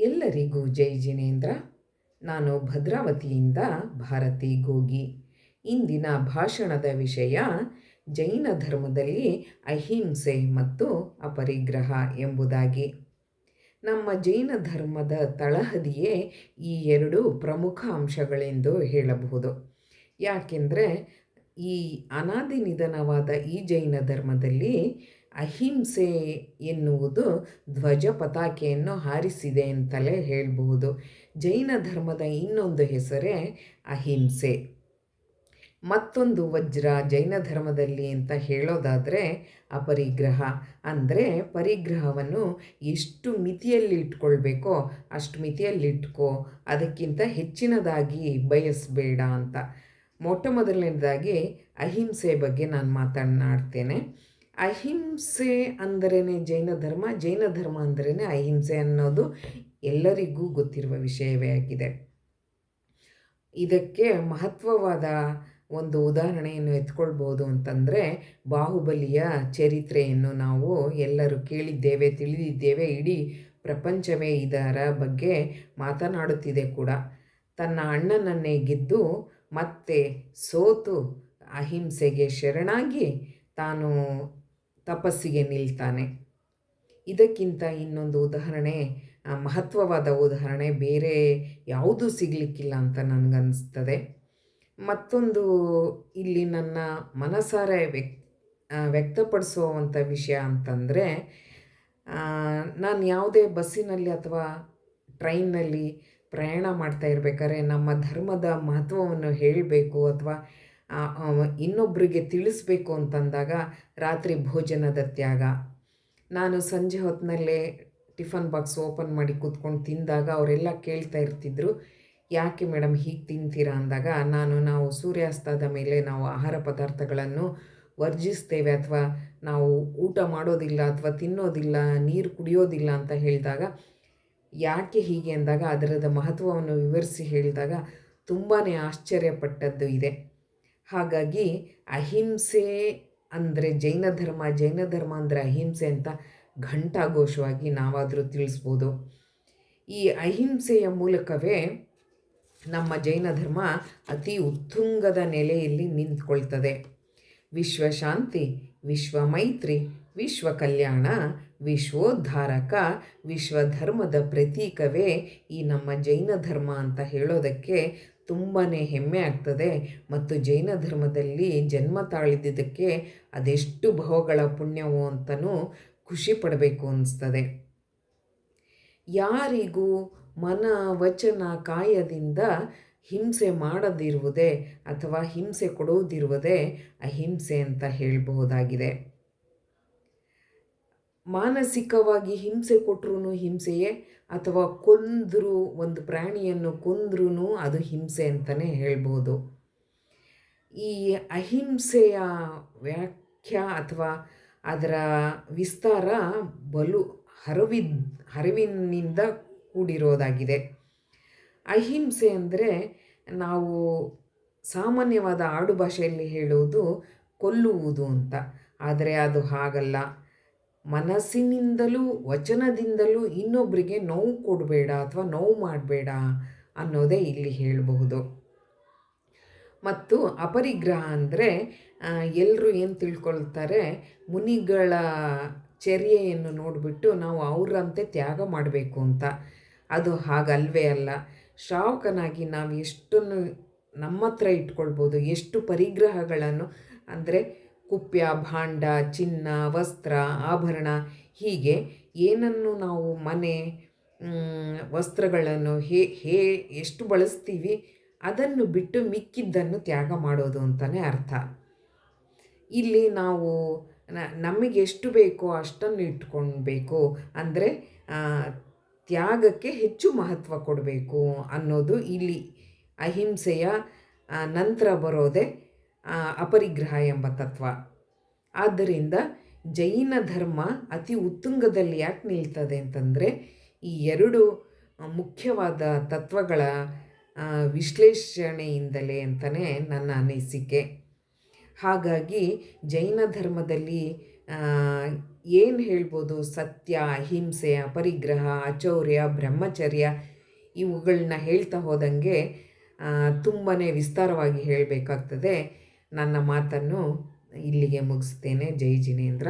ಎಲ್ಲರಿಗೂ ಜೈ ಜಿನೇಂದ್ರ. ನಾನು ಭದ್ರಾವತಿಯಿಂದ ಭಾರತಿ ಗೋಗಿ. ಇಂದಿನ ಭಾಷಣದ ವಿಷಯ ಜೈನ ಧರ್ಮದಲ್ಲಿ ಅಹಿಂಸೆ ಮತ್ತು ಅಪರಿಗ್ರಹ ಎಂಬುದಾಗಿ. ನಮ್ಮ ಜೈನ ಧರ್ಮದ ತಳಹದಿಯೇ ಈ ಎರಡು ಪ್ರಮುಖ ಅಂಶಗಳೆಂದು ಹೇಳಬಹುದು. ಯಾಕೆಂದರೆ ಈ ಅನಾದಿ ನಿಧನವಾದ ಈ ಜೈನ ಧರ್ಮದಲ್ಲಿ ಅಹಿಂಸೆ ಎನ್ನುವುದು ಧ್ವಜ ಪತಾಕೆಯನ್ನು ಹಾರಿಸಿದೆ ಅಂತಲೇ ಹೇಳಬಹುದು. ಜೈನ ಧರ್ಮದ ಇನ್ನೊಂದು ಹೆಸರೇ ಅಹಿಂಸೆ. ಮತ್ತೊಂದು ವಜ್ರ ಜೈನ ಧರ್ಮದಲ್ಲಿ ಅಂತ ಹೇಳೋದಾದರೆ ಅಪರಿಗ್ರಹ. ಅಂದರೆ ಪರಿಗ್ರಹವನ್ನು ಎಷ್ಟು ಮಿತಿಯಲ್ಲಿ ಇಟ್ಕೊಳ್ಬೇಕೋ ಅಷ್ಟು ಮಿತಿಯಲ್ಲಿ ಇಟ್ಕೋ ಅದಕ್ಕಿಂತ ಹೆಚ್ಚಿನದಾಗಿ ಬಯಸಬೇಡ ಅಂತ. ಮೊಟ್ಟ ಮೊದಲನೇದಾಗಿ ಅಹಿಂಸೆ ಬಗ್ಗೆ ನಾನು ಮಾತನಾಡ್ತೇನೆ. ಅಹಿಂಸೆ ಅಂದರೇ ಜೈನ ಧರ್ಮ ಜೈನ ಧರ್ಮ ಅಂದರೇ ಅಹಿಂಸೆ ಅನ್ನೋದು ಎಲ್ಲರಿಗೂ ಗೊತ್ತಿರುವ ವಿಷಯವೇ ಆಗಿದೆ. ಇದಕ್ಕೆ ಮಹತ್ವವಾದ ಒಂದು ಉದಾಹರಣೆಯನ್ನು ಎತ್ಕೊಳ್ಬೋದು ಅಂತಂದರೆ ಬಾಹುಬಲಿಯ ಚರಿತ್ರೆಯನ್ನು ನಾವು ಎಲ್ಲರೂ ಕೇಳಿದ್ದೇವೆ, ತಿಳಿದಿದ್ದೇವೆ, ಇಡೀ ಪ್ರಪಂಚವೇ ಇದರ ಬಗ್ಗೆ ಮಾತನಾಡುತ್ತಿದೆ ಕೂಡ. ತನ್ನ ಅಣ್ಣನನ್ನೇ ಗೆದ್ದು ಮತ್ತೆ ಸೋತು ಅಹಿಂಸೆಗೆ ಶರಣಾಗಿ ತಾನು ತಪಸ್ಸಿಗೆ ನಿಲ್ತಾನೆ. ಇದಕ್ಕಿಂತ ಇನ್ನೊಂದು ಉದಾಹರಣೆ ಮಹತ್ವವಾದ ಉದಾಹರಣೆ ಬೇರೆ ಯಾವುದೂ ಸಿಗಲಿಕ್ಕಿಲ್ಲ ಅಂತ ನನಗನ್ನಿಸ್ತದೆ ಮತ್ತೊಂದು ಇಲ್ಲಿ ನನ್ನ ಮನಸಾರೆ ವ್ಯಕ್ ವ್ಯಕ್ತಪಡಿಸುವಂಥ ವಿಷಯ ಅಂತಂದರೆ ನಾನು ಯಾವುದೇ ಬಸ್ಸಿನಲ್ಲಿ ಅಥವಾ ಟ್ರೈನ್ನಲ್ಲಿ ಪ್ರಯಾಣ ಮಾಡ್ತಾ ಇರಬೇಕಾದ್ರೆ ನಮ್ಮ ಧರ್ಮದ ಮಹತ್ವವನ್ನು ಹೇಳಬೇಕು ಅಥವಾ ಇನ್ನೊಬ್ಬರಿಗೆ ತಿಳಿಸ್ಬೇಕು ಅಂತಂದಾಗ ರಾತ್ರಿ ಭೋಜನದ ತ್ಯಾಗ. ನಾನು ಸಂಜೆ ಹೊತ್ತಿನಲ್ಲೇ ಟಿಫನ್ ಬಾಕ್ಸ್ ಓಪನ್ ಮಾಡಿ ಕೂತ್ಕೊಂಡು ತಿಂದಾಗ ಅವರೆಲ್ಲ ಕೇಳ್ತಾ ಇರ್ತಿದ್ರು, ಯಾಕೆ ಮೇಡಮ್ ಹೀಗೆ ತಿಂತೀರಾ? ಅಂದಾಗ, ನಾನು, ನಾವು ಸೂರ್ಯಾಸ್ತದ ಮೇಲೆ ನಾವು ಆಹಾರ ಪದಾರ್ಥಗಳನ್ನು ವರ್ಜಿಸ್ತೇವೆ ಅಥವಾ ನಾವು ಊಟ ಮಾಡೋದಿಲ್ಲ ಅಥವಾ ತಿನ್ನೋದಿಲ್ಲ, ನೀರು ಕುಡಿಯೋದಿಲ್ಲ ಅಂತ ಹೇಳಿದಾಗ, ಯಾಕೆ ಹೀಗೆ? ಅಂದಾಗ ಅದರದ ಮಹತ್ವವನ್ನು ವಿವರಿಸಿ ಹೇಳಿದಾಗ ತುಂಬಾ ಆಶ್ಚರ್ಯಪಟ್ಟದ್ದು ಇದೆ. ಹಾಗಾಗಿ ಅಹಿಂಸೆ ಅಂದರೆ ಜೈನ ಧರ್ಮ ಜೈನ ಧರ್ಮ ಅಂದರೆ ಅಹಿಂಸೆ ಅಂತ ಘಂಟಾಘೋಷವಾಗಿ ನಾವಾದರೂ ತಿಳಿಸ್ಬೋದು. ಈ ಅಹಿಂಸೆಯ ಮೂಲಕವೇ ನಮ್ಮ ಜೈನ ಧರ್ಮ ಅತಿ ಉತ್ತುಂಗದ ನೆಲೆಯಲ್ಲಿ ನಿಂತ್ಕೊಳ್ತದೆ. ವಿಶ್ವಶಾಂತಿ ವಿಶ್ವ ಮೈತ್ರಿ, ವಿಶ್ವ ಕಲ್ಯಾಣ, ವಿಶ್ವೋದ್ಧಾರಕ, ವಿಶ್ವಧರ್ಮದ ಪ್ರತೀಕವೇ ಈ ನಮ್ಮ ಜೈನ ಧರ್ಮ ಅಂತ ಹೇಳೋದಕ್ಕೆ ತುಂಬಾ ಹೆಮ್ಮೆ ಆಗ್ತದೆ. ಮತ್ತು ಜೈನ ಧರ್ಮದಲ್ಲಿ ಜನ್ಮ ತಾಳಿದ್ದಕ್ಕೆ ಅದೆಷ್ಟು ಭವಗಳ ಪುಣ್ಯವು ಅಂತಲೂ ಖುಷಿ ಪಡಬೇಕು ಅನ್ನಿಸ್ತದೆ ಯಾರಿಗೂ ಮನ ವಚನ ಕಾಯದಿಂದ ಹಿಂಸೆ ಮಾಡದಿರುವುದೇ ಅಥವಾ ಹಿಂಸೆ ಕೊಡುವುದಿರುವುದೇ ಅಹಿಂಸೆ ಅಂತ ಹೇಳಬಹುದಾಗಿದೆ. ಮಾನಸಿಕವಾಗಿ ಹಿಂಸೆ ಕೊಟ್ರೂ ಹಿಂಸೆಯೇ ಅಥವಾ ಕೊಂದರೂ ಒಂದು ಪ್ರಾಣಿಯನ್ನು ಕೊಂದ್ರೂ ಅದು ಹಿಂಸೆ ಅಂತಲೇ ಹೇಳ್ಬೋದು. ಈ ಅಹಿಂಸೆಯ ವ್ಯಾಖ್ಯ ಅಥವಾ ಅದರ ವಿಸ್ತಾರ ಬಲು ಹರವಿದ್, ಹರಿವಿನಿಂದ ಕೂಡಿರೋದಾಗಿದೆ. ಅಹಿಂಸೆ ಅಂದರೆ ನಾವು ಸಾಮಾನ್ಯವಾದ ಆಡುಭಾಷೆಯಲ್ಲಿ ಹೇಳುವುದು ಕೊಲ್ಲುವುದು ಅಂತ. ಆದರೆ ಅದು ಹಾಗಲ್ಲ. ಮನಸ್ಸಿನಿಂದಲೂ, ವಚನದಿಂದಲೂ ಇನ್ನೊಬ್ಬರಿಗೆ ನೋವು ಕೊಡಬೇಡ ಅಥವಾ ನೋವು ಮಾಡಬೇಡ ಅನ್ನೋದೇ ಇಲ್ಲಿ ಹೇಳಬಹುದು. ಮತ್ತು ಅಪರಿಗ್ರಹ ಅಂದರೆ ಎಲ್ಲರೂ ಏನು ತಿಳ್ಕೊಳ್ತಾರೆ? ಮುನಿಗಳ ಚರ್ಯೆಯನ್ನು ನೋಡಿಬಿಟ್ಟು ನಾವು ಅವರಂತೆ ತ್ಯಾಗ ಮಾಡಬೇಕು ಅಂತ. ಅದು ಹಾಗಲ್ವೇ ಅಲ್ಲ. ಶ್ರಾವಕನಾಗಿ ನಾವು ಎಷ್ಟನ್ನು ನಮ್ಮ ಹತ್ರ ಇಟ್ಕೊಳ್ಬೋದು, ಎಷ್ಟು ಪರಿಗ್ರಹಗಳನ್ನು, ಅಂದರೆ ಕುಪ್ಯ, ಭಾಂಡ, ಚಿನ್ನ, ವಸ್ತ್ರ, ಆಭರಣ ಹೀಗೆ ಏನನ್ನು ನಾವು ಮನೆ ವಸ್ತ್ರಗಳನ್ನು ಹೇ ಹೇ, ಎಷ್ಟು ಬಳಸ್ತೀವಿ ಅದನ್ನು ಬಿಟ್ಟು ಮಿಕ್ಕಿದ್ದನ್ನು ತ್ಯಾಗ ಮಾಡೋದು ಅಂತಲೇ ಅರ್ಥ. ಇಲ್ಲಿ ನಾವು ನಮಗೆ ಎಷ್ಟು ಬೇಕೋ ಅಷ್ಟನ್ನು ಇಟ್ಕೊಳ್ಬೇಕು. ಅಂದರೆ ತ್ಯಾಗಕ್ಕೆ ಹೆಚ್ಚು ಮಹತ್ವ ಕೊಡಬೇಕು ಅನ್ನೋದು ಇಲ್ಲಿ ಅಹಿಂಸೆಯ ನಂತರ ಬರೋದೇ ಅಪರಿಗ್ರಹ ಎಂಬ ತತ್ವ. ಆದ್ದರಿಂದ ಜೈನ ಧರ್ಮ ಅತಿ ಉತ್ತುಂಗದಲ್ಲಿ ಯಾಕೆ ನಿಲ್ತದೆ ಅಂತಂದರೆ, ಈ ಎರಡು ಮುಖ್ಯವಾದ ತತ್ವಗಳ ವಿಶ್ಲೇಷಣೆಯಿಂದಲೇ ಅಂತಲೇ ನನ್ನ ಅನಿಸಿಕೆ. ಹಾಗಾಗಿ ಜೈನ ಧರ್ಮದಲ್ಲಿ ಏನು ಹೇಳ್ಬೋದು? ಸತ್ಯ, ಅಹಿಂಸೆ, ಅಪರಿಗ್ರಹ, ಅಚೌರ್ಯ, ಬ್ರಹ್ಮಚರ್ಯ ಇವುಗಳನ್ನ ಹೇಳ್ತಾ ಹೋದಂಗೆ ತುಂಬಾ ವಿಸ್ತಾರವಾಗಿ ಹೇಳಬೇಕಾಗ್ತದೆ. ನನ್ನ ಮಾತನ್ನು ಇಲ್ಲಿಗೆ ಮುಗಿಸ್ತೇನೆ. ಜೈ ಜಿನೇಂದ್ರ.